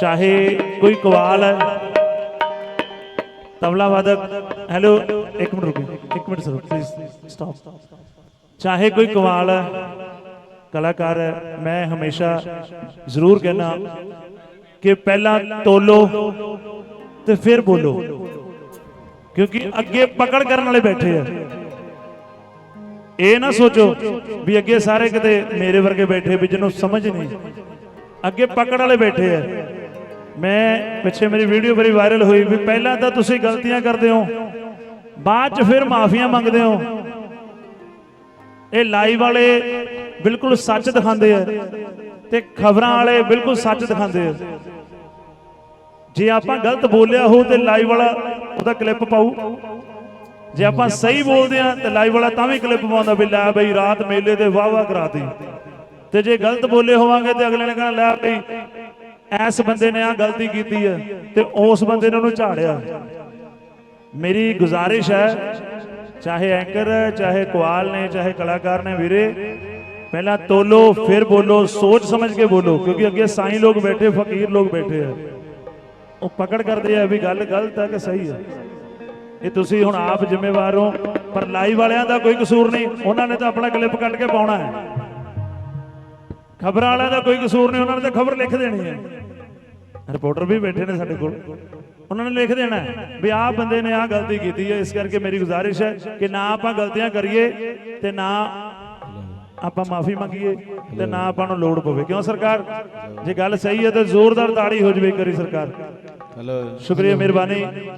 ਚਾਹੇ ਕੋਈ ਕਵਾਲ ਹੈ। ਤਬਲਾ ਵਾਦਕ, ਹੈਲੋ, ਇੱਕ ਮਿੰਟ ਰੁਕੋ, ਇੱਕ ਮਿੰਟ ਸਰ ਪਲੀਜ਼ ਸਟਾਪ ਚਾਹੇ ਕੋਈ ਕਵਾਲ ਹੈ, ਕਲਾਕਾਰ ਹੈ, ਮੈਂ ਹਮੇਸ਼ਾ ਜ਼ਰੂਰ ਕਹਿਣਾ ਕਿ ਪਹਿਲਾਂ ਤੋਲੋ ਤੇ ਫਿਰ ਬੋਲੋ, ਕਿਉਂਕਿ ਅੱਗੇ ਪਕੜ ਕਰਨ ਵਾਲੇ ਬੈਠੇ ਆ। ਇਹ ਨਾ ਸੋਚੋ ਵੀ ਅੱਗੇ ਸਾਰੇ ਕਿਤੇ ਮੇਰੇ ਵਰਗੇ ਬੈਠੇ ਵੀ ਜਿਹਨੂੰ ਸਮਝ ਨਹੀਂ, ਅੱਗੇ ਪਕੜ ਵਾਲੇ ਬੈਠੇ ਆ। ਮੈਂ ਪਿੱਛੇ ਮੇਰੀ ਵੀਡੀਓ ਬੜੀ ਵਾਇਰਲ ਹੋਈ ਵੀ ਪਹਿਲਾਂ ਤਾਂ ਤੁਸੀਂ ਗਲਤੀਆਂ ਕਰਦੇ ਹੋ, ਬਾਅਦ ਚ ਫਿਰ ਮਾਫੀਆਂ ਮੰਗਦੇ ਹੋ। ਇਹ ਲਾਈਵ ਵਾਲੇ ਬਿਲਕੁਲ ਸੱਚ ਦਿਖਾਉਂਦੇ ਆ ਤੇ ਖਬਰਾਂ ਵਾਲੇ ਬਿਲਕੁਲ ਸੱਚ ਦਿਖਾਉਂਦੇ ਆ। ਜੇ ਆਪਾਂ ਗਲਤ ਬੋਲਿਆ ਹੋ ਤੇ ਲਾਈਵ ਵਾਲਾ ਉਹਦਾ ਕਲਿੱਪ ਪਾਊ। ਜੇ ਆਪਾਂ ਸਹੀ ਬੋਲਦੇ ਆ ਤੇ ਲਾਈਵ ਵਾਲਾ ਤਾਂ ਵੀ ਕਲਿੱਪ ਪਾਉਂਦਾ ਵੀ ਲੈ ਬਈ ਰਾਤ ਮੇਲੇ ਤੇ ਵਾਹ ਵਾਹ ਕਰਾਤੀ। ਤੇ ਜੇ ਗਲਤ ਬੋਲੇ ਹੋਵਾਂਗੇ ਤੇ ਅਗਲੇ ਨੇ ਕਹਿਣਾ, ਲੈ ਬਈ ਐਸ ਬੰਦੇ ਨੇ ਆ ਗਲਤੀ ਕੀਤੀ ਹੈ ਤੇ ਉਸ ਬੰਦੇ ਨੇ ਉਹਨੂੰ ਝਾੜਿਆ। ਮੇਰੀ ਗੁਜ਼ਾਰਿਸ਼ ਹੈ ਚਾਹੇ ਐਂਕਰ ਹੈ, ਚਾਹੇ ਕੁਆਲ ਨੇ ਚਾਹੇ ਕਲਾਕਾਰ ਨੇ ਵੀਰੇ ਪਹਿਲਾਂ ਤੋਲੋ ਫਿਰ ਬੋਲੋ ਸੋਚ ਸਮਝ ਕੇ ਬੋਲੋ ਕਿਉਂਕਿ ਅੱਗੇ ਸਾਈਂ ਲੋਕ ਬੈਠੇ ਫਕੀਰ ਲੋਕ ਬੈਠੇ ਆ। ਉਹ ਪਕੜ ਕਰਦੇ ਆ ਵੀ ਗੱਲ ਗਲਤ ਹੈ ਕਿ ਸਹੀ ਹੈ ਇਹ ਤੁਸੀਂ ਹੁਣ ਆਪ ਜ਼ਿੰਮੇਵਾਰ ਹੋ ਪਰ ਲਾਈਵ ਵਾਲਿਆਂ ਦਾ ਕੋਈ ਕਸੂਰ ਨਹੀਂ ਉਹਨਾਂ ਨੇ ਤਾਂ ਆਪਣਾ ਕਲਿੱਪ ਕੱਢ ਕੇ ਪਾਉਣਾ ਹੈ। ਖਬਰਾਂ ਵਾਲਿਆਂ ਦਾ ਕੋਈ ਕਸੂਰ ਨਹੀਂ ਉਹਨਾਂ ਨੇ ਤਾਂ ਖਬਰ ਲਿਖ ਦੇਣੀ ਹੈ। ਰਿਪੋਰਟਰ ਵੀ ਬੈਠੇ ਨੇ ਸਾਡੇ ਕੋਲ। ਉਹਨਾਂ ਨੇ ਲਿਖ ਦੇਣਾ ਵੀ ਆਹ ਬੰਦੇ ਨੇ ਆਹ ਗਲਤੀ ਕੀਤੀ ਹੈ ਇਸ ਕਰਕੇ ਮੇਰੀ ਗੁਜ਼ਾਰਿਸ਼ ਹੈ ਕਿ ਨਾ ਆਪਾਂ ਗਲਤੀਆਂ ਕਰੀਏ ਤੇ ਨਾ ਆਪਾਂ ਮਾਫੀ ਮੰਗੀਏ ਤੇ ਨਾ ਆਪਾਂ ਨੂੰ ਲੋੜ ਪਵੇ। ਕਿਉਂ ਸਰਕਾਰ? ਜੇ ਗੱਲ ਸਹੀ ਹੈ ਤਾਂ ਜ਼ੋਰਦਾਰ ਤਾੜੀ ਹੋ ਜਵੇ ਕਰੀ ਸਰਕਾਰ। ਹੈਲੋ ਸ਼ੁਕਰੀਆ ਮਿਹਰਬਾਨੀ।